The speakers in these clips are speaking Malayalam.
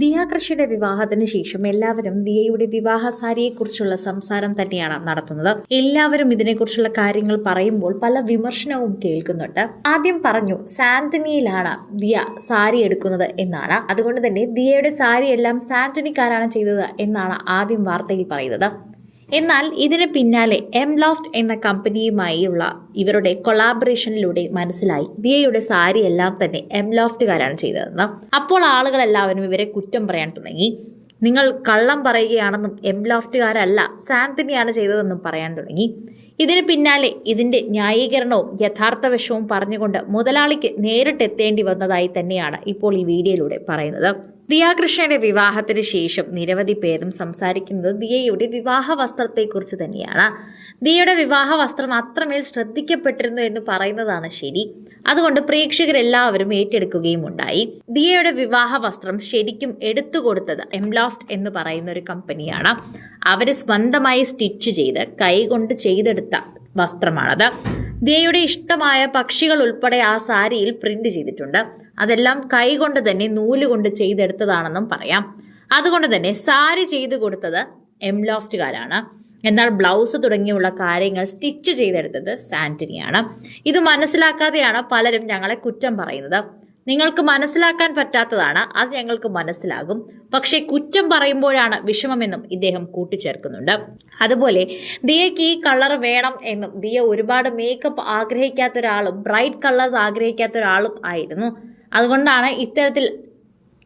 ദിയ കൃഷിയുടെ വിവാഹത്തിന് ശേഷം എല്ലാവരും ദിയയുടെ വിവാഹ സാരിയെക്കുറിച്ചുള്ള സംസാരം തന്നെയാണ് നടത്തുന്നത്. എല്ലാവരും ഇതിനെക്കുറിച്ചുള്ള കാര്യങ്ങൾ പറയുമ്പോൾ പല വിമർശനവും കേൾക്കുന്നുണ്ട്. ആദ്യം പറഞ്ഞു സാന്റണിയിലാണ് ദിയ സാരി എടുക്കുന്നത് എന്നാണ്. അതുകൊണ്ട് തന്നെ ദിയയുടെ സാരി എല്ലാം സാന്റണിക്കാരാണ് ചെയ്തത് എന്നാണ് ആദ്യം വാർത്തയിൽ പറയുന്നത്. എന്നാൽ ഇതിന് പിന്നാലെ എം ലോഫ്റ്റ് എന്ന കമ്പനിയുമായുള്ള ഇവരുടെ കൊളാബറേഷനിലൂടെ മനസ്സിലായി. ദിയയുടെ സാരി എല്ലാം തന്നെ എം ലോഫ്റ്റുകാരാണ് ചെയ്തതെന്ന്. അപ്പോൾ ആളുകളെല്ലാവരും ഇവരെ കുറ്റം പറയാൻ തുടങ്ങി. നിങ്ങൾ കള്ളം പറയുകയാണെന്നും എം ലോഫ്റ്റുകാരല്ല സാന്തിനിയാണ് ചെയ്തതെന്നും പറയാൻ തുടങ്ങി. ഇതിന് പിന്നാലെ ഇതിന്റെ ന്യായീകരണവും യഥാർത്ഥ വശവും പറഞ്ഞുകൊണ്ട് മുതലാളിക്ക് നേരിട്ടെത്തേണ്ടി വന്നതായി തന്നെയാണ് ഇപ്പോൾ ഈ വീഡിയോയിലൂടെ പറയുന്നത്. ദിയാകൃഷ്ണയുടെ വിവാഹത്തിന് ശേഷം നിരവധി പേരും സംസാരിക്കുന്നത് ദിയയുടെ വിവാഹ വസ്ത്രത്തെക്കുറിച്ച് തന്നെയാണ്. ദിയയുടെ വിവാഹ വസ്ത്രം അത്രമേൽ ശ്രദ്ധിക്കപ്പെട്ടിരുന്നു എന്ന് പറയുന്നതാണ് ശരി. അതുകൊണ്ട് പ്രേക്ഷകരെല്ലാവരും ഏറ്റെടുക്കുകയും ഉണ്ടായി. ദിയയുടെ വിവാഹ വസ്ത്രം ശരിക്കും എടുത്തുകൊടുത്തത് എംലോഫ്റ്റ് എന്ന് പറയുന്ന ഒരു കമ്പനിയാണ്. അവർ സ്വന്തമായി സ്റ്റിച്ച് ചെയ്ത് കൈകൊണ്ട് ചെയ്തെടുത്ത വസ്ത്രമാണത്. ദിയയുടെ ഇഷ്ടമായ പക്ഷികൾ ഉൾപ്പെടെ ആ സാരിയിൽ പ്രിന്റ് ചെയ്തിട്ടുണ്ട്. അതെല്ലാം കൈകൊണ്ട് തന്നെ നൂലുകൊണ്ട് ചെയ്തെടുത്തതാണെന്നും പറയാം. അതുകൊണ്ട് തന്നെ സാരി ചെയ്തു കൊടുത്തത് എംലോഫ്റ്റുകാരാണ് എന്നാൽ ബ്ലൗസ് തുടങ്ങിയുള്ള കാര്യങ്ങൾ സ്റ്റിച്ച് ചെയ്തെടുത്തത് സാന്റണിയാണ് ഇത് മനസ്സിലാക്കാതെയാണ് പലരും ഞങ്ങളെ കുറ്റം പറയുന്നത്. നിങ്ങൾക്ക് മനസ്സിലാക്കാൻ പറ്റാത്തതാണ് അത് ഞങ്ങൾക്ക് മനസ്സിലാകും. പക്ഷേ കുറ്റം പറയുമ്പോഴാണ് വിഷമമെന്നും ഇദ്ദേഹം കൂട്ടിച്ചേർക്കുന്നുണ്ട്. അതുപോലെ ദിയയ്ക്ക് ഈ കളർ വേണം എന്നും ദിയ ഒരുപാട് മേക്കപ്പ് ആഗ്രഹിക്കാത്ത ഒരാളും ബ്രൈറ്റ് കളേഴ്സ് ആഗ്രഹിക്കാത്ത ഒരാളും ആയിരുന്നു. അതുകൊണ്ടാണ് ഇത്തരത്തിൽ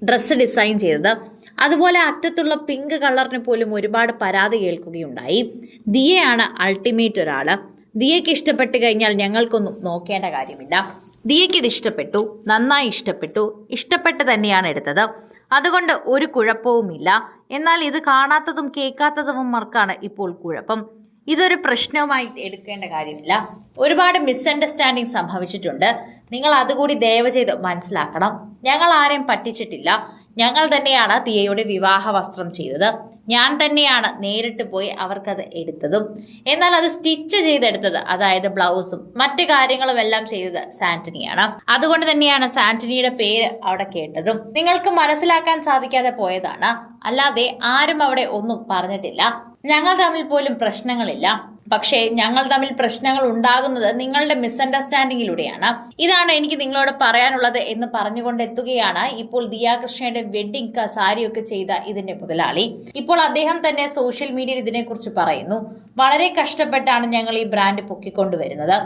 ഡ്രസ്സ് ഡിസൈൻ ചെയ്തത്. അതുപോലെ അറ്റത്തുള്ള പിങ്ക് കളറിന് പോലും ഒരുപാട് പരാതി കേൾക്കുകയുണ്ടായി. ദിയയാണ് അൾട്ടിമേറ്റ് ഒരാൾ ദിയയ്ക്ക് ഇഷ്ടപ്പെട്ട് കഴിഞ്ഞാൽ ഞങ്ങൾക്കൊന്നും നോക്കേണ്ട കാര്യമില്ല. ദിയയ്ക്ക് ഇത് ഇഷ്ടപ്പെട്ടു നന്നായി ഇഷ്ടപ്പെട്ടു ഇഷ്ടപ്പെട്ട് തന്നെയാണ് എടുത്തത്. അതുകൊണ്ട് ഒരു കുഴപ്പവുമില്ല. എന്നാൽ ഇത് കാണാത്തതും കേൾക്കാത്തതുമാർക്കാണ് ഇപ്പോൾ കുഴപ്പം. ഇതൊരു പ്രശ്നവുമായി എടുക്കേണ്ട കാര്യമില്ല. ഒരുപാട് മിസ്അണ്ടർസ്റ്റാൻഡിങ് സംഭവിച്ചിട്ടുണ്ട്. നിങ്ങൾ അതുകൂടി ദയവ് ചെയ്ത് മനസ്സിലാക്കണം. ഞങ്ങൾ ആരെയും പറ്റിച്ചിട്ടില്ല. ഞങ്ങൾ തന്നെയാണ് തിയയുടെ വിവാഹ വസ്ത്രം ചെയ്തത്. ഞാൻ തന്നെയാണ് നേരിട്ട് പോയി അവർക്കത് എടുത്തതും. എന്നാൽ അത് സ്റ്റിച്ച് ചെയ്തെടുത്തത് അതായത് ബ്ലൗസും മറ്റു കാര്യങ്ങളും എല്ലാം ചെയ്തത് സാന്റണിയാണ്. അതുകൊണ്ട് തന്നെയാണ് സാന്റണിയുടെ പേര് അവിടെ കേട്ടതും. നിങ്ങൾക്ക് മനസ്സിലാക്കാൻ സാധിക്കാതെ പോയതാണ്. അല്ലാതെ ആരും അവിടെ ഒന്നും പറഞ്ഞിട്ടില്ല. ഞങ്ങൾ തമ്മിൽ പോലും പ്രശ്നങ്ങളില്ല. പക്ഷേ ഞങ്ങൾ തമ്മിൽ പ്രശ്നങ്ങൾ ഉണ്ടാകുന്നത് നിങ്ങളുടെ മിസ്അണ്ടർസ്റ്റാൻഡിങ്ങിലൂടെയാണ് ഇതാണ് എനിക്ക് നിങ്ങളോട് പറയാനുള്ളത് എന്ന് പറഞ്ഞുകൊണ്ട് എത്തുകയാണ് ഇപ്പോൾ ദിയാകൃഷ്ണയുടെ വെഡിങ് സാരിയൊക്കെ ചെയ്ത ഇതിന്റെ മുതലാളി. ഇപ്പോൾ അദ്ദേഹം തന്നെ സോഷ്യൽ മീഡിയയിൽ ഇതിനെക്കുറിച്ച് പറയുന്നു. വളരെ കഷ്ടപ്പെട്ടാണ് ഞങ്ങൾ ഈ ബ്രാൻഡ് പൊക്കിക്കൊണ്ടുവരുന്നത്.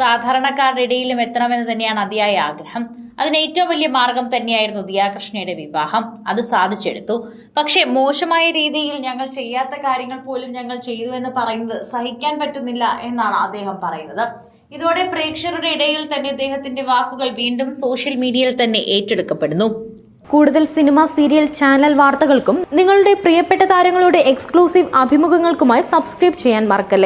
സാധാരണക്കാരുടെ ഇടയിലും എത്തണമെന്ന് തന്നെയാണ് അതിയായ ആഗ്രഹം. അതിന് ഏറ്റവും വലിയ മാർഗം തന്നെയായിരുന്നു ദിയാകൃഷ്ണയുടെ വിവാഹം. അത് സാധിച്ചെടുത്തു. പക്ഷേ മോശമായ രീതിയിൽ ഞങ്ങൾ ചെയ്യാത്ത കാര്യങ്ങൾ പോലും ഞങ്ങൾ ചെയ്തു എന്ന് പറയുന്നത് സഹിക്കാൻ പറ്റുന്നില്ല എന്നാണ് അദ്ദേഹം പറയുന്നത്. ഇതോടെ പ്രേക്ഷകരുടെ ഇടയിൽ തന്നെ അദ്ദേഹത്തിന്റെ വാക്കുകൾ വീണ്ടും സോഷ്യൽ മീഡിയയിൽ തന്നെ ഏറ്റെടുക്കപ്പെടുന്നു. കൂടുതൽ സിനിമ സീരിയൽ ചാനൽ വാർത്തകൾക്കും നിങ്ങളുടെ പ്രിയപ്പെട്ട താരങ്ങളുടെ എക്സ്ക്ലൂസീവ് അഭിമുഖങ്ങൾക്കുമായി സബ്സ്ക്രൈബ് ചെയ്യാൻ മറക്കല്ലേ?